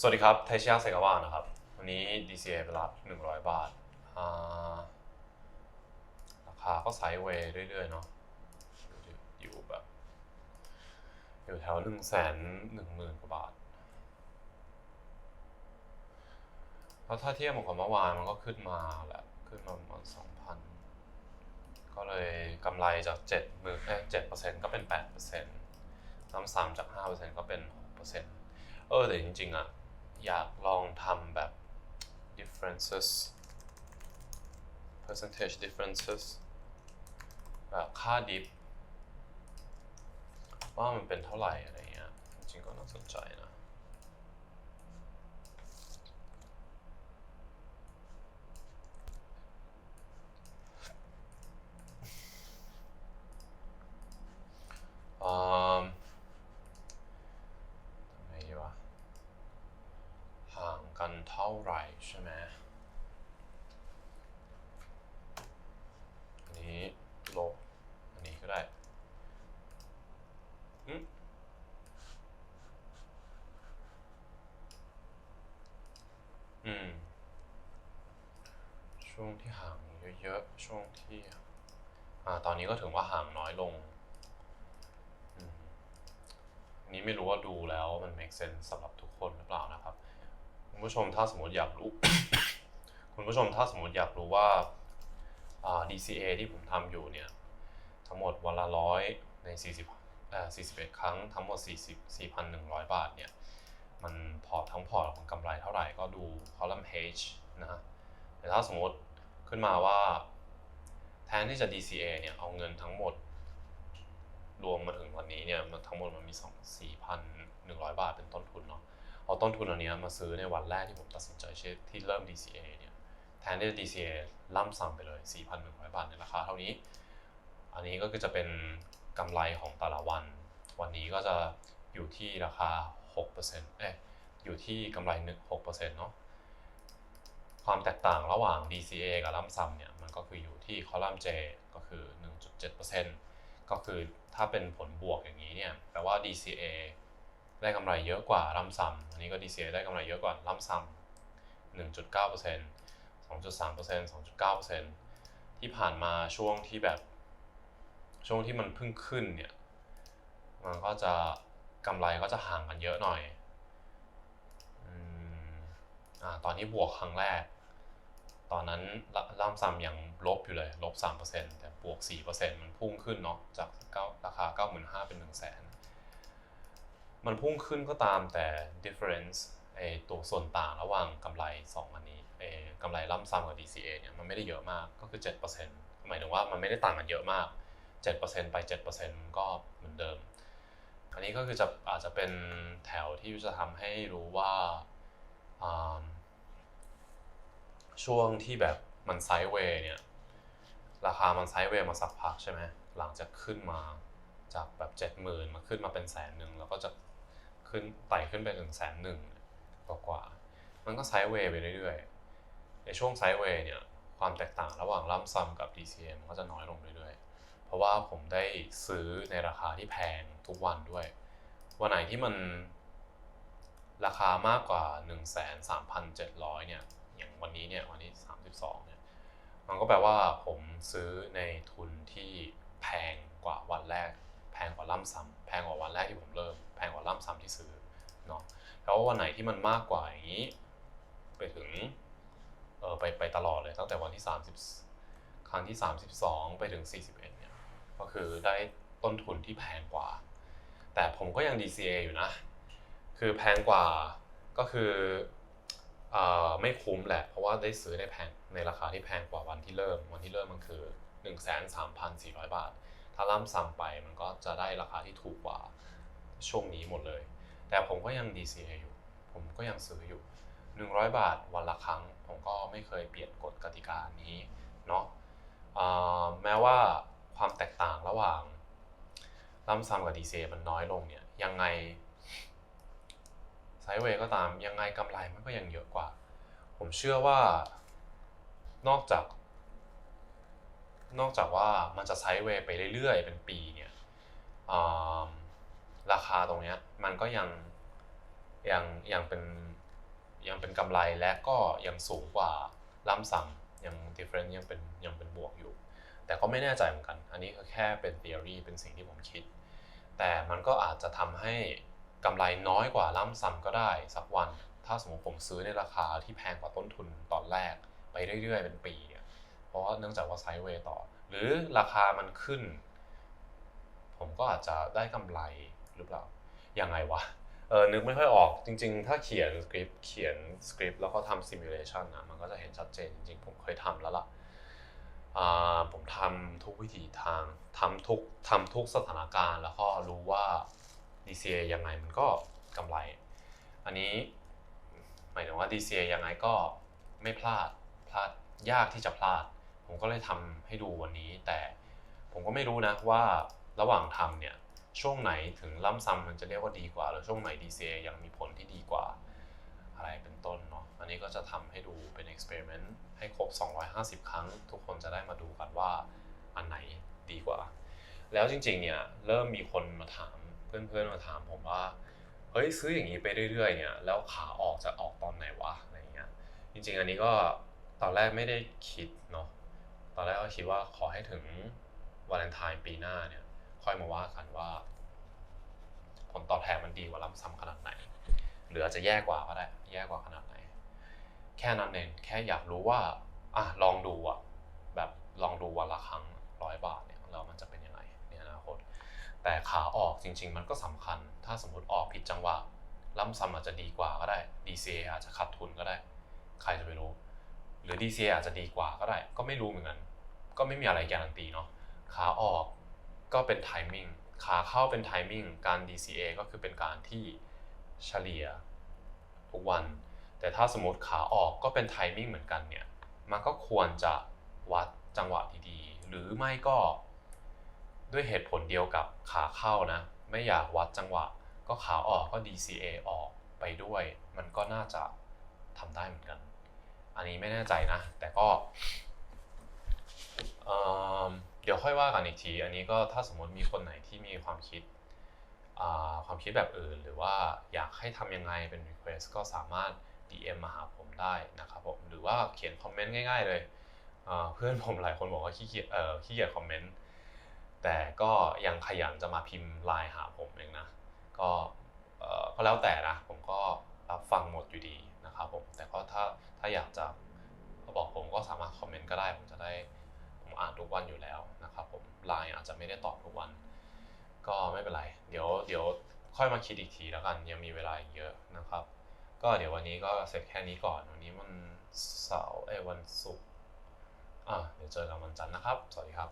สวัสดีครับ ไทชิยะเซกาวะนะครับ วันนี้ DCA ไปรับ 100 บาทอ่าราคาก็ไซด์เวย์เรื่อยๆ เนาะอยู่อยู่แบบ อยู่แถว1 1 0 0 0 0กว่าบาทแล้วถ้าเทียบกับเมื่อวานมันก็ขึ้นมาแหละขึ้นมาประมาณ2,000ก็เลยกำไรจาก7มือเอ้ย7%ก็เป็น8%ซ้ำๆจาก5%ก็เป็น6%เออแต่จริงๆอะ อยากลองทำแบบ differences percentage differences แบบค่าดิฟว่ามันเป็นเท่าไหร่อะไรเงี้ยจริงก็น่าสนใจนะ อืมทำไงดีวะห่างกันเท่า ไหร่ใช่ไหมอันนี้ลบอันนี้ก็ได้อืมอืม ช่วงที่ห่างเยอะๆ ช่วงที่ อ่า ตอนนี้ก็ถือว่าห่างน้อยลงอืมอันนี้ไม่รู้ว่าดูแล้วมัน make sense สำหรับทุกคนหรือเปล่านะครับ คุณผู้ชมถ้าสมมติอยากรู้ คุณผู้ชมถ้าสมมติอยากรู้ว่าา DCA ที่ผมทำอยู่เนี่ย ทั้งหมดวันละร้อยใน 40เอ่อ41 ครั้งทั้งหมด 40 4,100 บาทเนี่ย มันพอทั้งพอร์ตของกำไรเท่าไหร่ก็ดู column H นะฮะแต่ถ้าสมมติขึ้นมาว่า แทนที่จะ DCA เนี่ย เอาเงินทั้งหมด รวมมาถึงวันนี้เนี่ย มันทั้งหมดมันมีสองสี่พันหนึ่งร้อยบาทเป็นต้นทุนเนาะ เอาต้นทุนอันนี้มาซื้อในวันแรกที่ผมตัดสินใจที่เริ่ม DCA เนี่ยแทนที่จะ DCA ล่ำซ้ำไปเลย 4,100 บาทในราคาเท่านี้ อันนี้ก็คือจะเป็นกำไรของแต่ละวัน วันนี้ก็จะอยู่ที่ราคา 6%เอ๊ะอยู่ที่กำไรนึ่ง6%เนาะความแตกต่างระหว่าง DCA กับล่ำซ้ำเนี่ยมันก็คืออยู่ที่คอลัมน์ J ก็คือ 1.7%ก็คือถ้าเป็นผลบวกอย่างนี้เนี่ยแปลว่า DCA ได้กำไรเยอะกว่าลำซ้ำอันนี้ก็ DCA ได้กำไรเยอะกว่าลำซ้ำ1.9% 2.3% 2.9%ที่ผ่านมาช่วงที่แบบช่วงที่มันเพิ่งขึ้นเนี่ย มันก็จะกำไรก็จะห่างกันเยอะหน่อยอืมอ่าตอนนี้บวกครั้งแรก ตอนนั้นล่ำซ้ำยังลบอยู่เลยลบ3%แต่บวก 4%มันพุ่งขึ้นเนาะจาก9ราคา 95,000เป็น1 0 0 0 0 มันพุ่งขึ้นก็ตามแต่ difference ไอตัวส่วนต่างระหว่างกำไร2อันนี้ไอกำไรล่ำซ้ำกับ DCA เนี่ยมันไม่ได้เยอะมากก็คือ 7%หมายถึงว่ามันไม่ได้ต่างกันเยอะมาก 7%ไป7%มันก็เหมือนเดิม อันนี้ก็คือจะอาจจะเป็นแถวที่จะทำให้รู้ว่าช่วงที่แบบมันไซด์เวย์เนี่ยราคามันไซด์เวย์มาสักพักใช่ไหมหลังจากขึ้นมาจากแบบเจ็ดหมื่นมาขึ้นมาเป็นแสนหนึ่งแล้วก็จะ ขึ้นไต่ขึ้นไปถึงแสนหนึ่งกว่ากว่าๆมันก็ไซด์เวย์ไปเรื่อยๆ ในช่วงไซด์เวย์เนี่ยความแตกต่างระหว่างล่ำซัมกับ DCA มันก็จะน้อยลงเรื่อยๆ เพราะว่าผมได้ซื้อในราคาที่แพงทุกวันด้วย วันไหนที่มันราคามากกว่า 13,700 เนี่ย อย่างวันนี้เนี่ยวันที่32 เนี่ย มันก็แปลว่าผมซื้อในทุนที่แพงกว่าวันแรก ล่ำซ้ำแพงกว่าวันแรกที่ผมเริ่ม แพงกว่าล่ำซ้ำที่ซื้อเนาะแล้ววันไหนที่มันมากกว่าอย่างนี้ ไปถึงเออไปไปตลอดเลยตั้งแต่วันที่ 30 ครั้งที่ 32 ไปถึง 41เนี่ยก็คือได้ต้นทุนที่แพงกว่า แต่ผมก็ยัง DCA อยู่นะ คือแพงกว่าก็คือเอ่อไม่คุ้มแหละ เพราะว่าได้ซื้อในแพงในราคาที่แพงกว่าวันที่เริ่ม วันที่เริ่มมันคือ 13,400 บาท ถ้าล่ำซ้ำไปมันก็จะได้ราคาที่ถูกกว่าช่วงนี้หมดเลย แต่ผมก็ยัง DCA อยู่ ผมก็ยังซื้ออยู่ 100 บาทวันละครั้ง ผมก็ไม่เคยเปลี่ยนกฎกติกานี้เนาะแม้ว่าความแตกต่างระหว่างล่ำซ้ำกับ DCA มันน้อยลงเนี่ยยังไงไซเวย์ก็ตามยังไงกำไรมันก็ยังเยอะกว่า ผมเชื่อว่านอกจาก นอกจากว่ามันจะไซด์เวย์ไปเรื่อยๆ เป็นปีเนี่ยราคาตรงเนี้ยมันก็ยังยังยังเป็นยังเป็นกำไรและก็ยังสูงกว่าล่ำซ้ำยัง difference ยังเป็นยังเป็นบวกอยู่ แต่ก็ไม่แน่ใจเหมือนกัน อันนี้ก็แค่เป็น theory เป็นสิ่งที่ผมคิด แต่มันก็อาจจะทำให้กำไรน้อยกว่าล่ำซ้ำก็ได้สักวัน ถ้าสมมติผมซื้อในราคาที่แพงกว่าต้นทุนตอนแรกไปเรื่อยๆ เป็นปี ราะว่าเนื่องจากว่าไซด์เวย์ต่อ หรือราคามันขึ้น ผมก็อาจจะได้กำไรหรือเปล่ายังไงวะเออนึกไม่ค่อยออกจริง ๆ ถ้าเขียนสคริปต์เขียนสคริปต์แล้วก็ทำซิมูเลชันนะมันก็จะเห็นชัดเจนจริงๆ ผมเคยทำแล้วล่ะอ่าผมทำทุกวิธีทางทำทุกทำทุกสถานการณ์ แล้วก็รู้ว่า DCA ยังไงมันก็กำไร อันนี้หมายถึงว่า DCA ยังไงก็ไม่พลาดพลาดยากที่จะพลาด ผมก็เลยทำให้ดูวันนี้ แต่ผมก็ไม่รู้นะว่าระหว่างทำเนี่ยช่วงไหนถึงล่ำซ้ำมันจะเรียกว่าดีกว่า หรือช่วงไหน DCA ยังมีผลที่ดีกว่า อะไรเป็นต้นเนาะอันนี้ก็จะทำให้ดูเป็น experiment ให้ครบ 250 ครั้ง ทุกคนจะได้มาดูกันว่าอันไหนดีกว่า แล้วจริงๆเนี่ยเริ่มมีคนมาถามเพื่อนๆมาถามผมว่าเฮ้ยซื้ออย่างนี้ไปเรื่อยๆเนี่ยแล้วขาออกจะออกตอนไหนวะอะไรเงี้ยจริงๆ อันนี้ก็ตอนแรกไม่ได้คิดเนาะ ตอนแรกก็คิดว่าขอให้ถึงวาเลนไทน์ปีหน้าเนี่ย ค่อยมาว่ากันว่า ผลตอบแทนมันดีกว่าล้ำซ้ำขนาดไหน หรืออาจจะแย่กว่าก็ได้ แย่กว่าขนาดไหน แค่นั้นเองแค่อยากรู้ว่าอะลองดูอะแบบลองดูวันละครั้งร้อยบาทเนี่ยแล้วมันจะเป็นยังไงในอนาคต แต่ขาออกจริง ๆ มันก็สำคัญ ถ้าสมมติออกผิดจังหวะล้ำซ้ำอาจจะดีกว่าก็ได้ DCA อาจจะขาดทุนก็ได้ ใครจะไปรู้ หรือ DCA อาจจะดีกว่าก็ได้ ก็ไม่รู้เหมือนกัน ก็ไม่มีอะไรการันตีเนาะขาออกก็เป็นไทมิ่งขาเข้าเป็นไทมิ่งการ DCA ก็คือเป็นการที่เฉลี่ยทุกวัน แต่ถ้าสมมติขาออกก็เป็นไทมิ่งเหมือนกันเนี่ยมันก็ควรจะวัดจังหวะดีๆ หรือไม่ก็ด้วยเหตุผลเดียวกับขาเข้านะ ไม่อยากวัดจังหวะ ก็ขาออกก็ DCA ออกไปด้วย มันก็น่าจะทำได้เหมือนกัน อันนี้ไม่แน่ใจนะ แต่ก็เดี๋ยวค่อยว่ากันอีกที อันนี้ก็ถ้าสมมติมีคนไหนที่มีความคิดความคิดแบบอื่น หรือว่าอยากให้ทำยังไงเป็น request ก็สามารถ DM มาหาผมได้นะครับผม หรือว่าเขียนคอมเมนต์ง่ายๆเลย เพื่อนผมหลายคนบอกว่าขี้เกียจเออขี้เกียจคอมเมนต์ แต่ก็ยังขยันจะมาพิมพ์ไลน์หาผมเองนะ ก็เออก็แล้วแต่นะ ผมก็รับฟังหมดอยู่ดี ครับผมแต่ก็ถ้าถ้าอยากจะบอกผมก็สามารถคอมเมนต์ก็ได้ผมจะได้ผมอ่านทุกวันอยู่แล้วนะครับผมไลน์อาจจะไม่ได้ตอบทุกวัน ก็ไม่เป็นไร เดี๋ยวเดี๋ยวค่อยมาคิดอีกทีแล้วกันยังมีเวลาอีกเยอะนะครับ ก็เดี๋ยววันนี้ก็เสร็จแค่นี้ก่อนวันนี้มันเสาร์เอ้วันศุกร์อะเดี๋ยวเจอกันวันจันทร์นะครับ สวัสดีครับ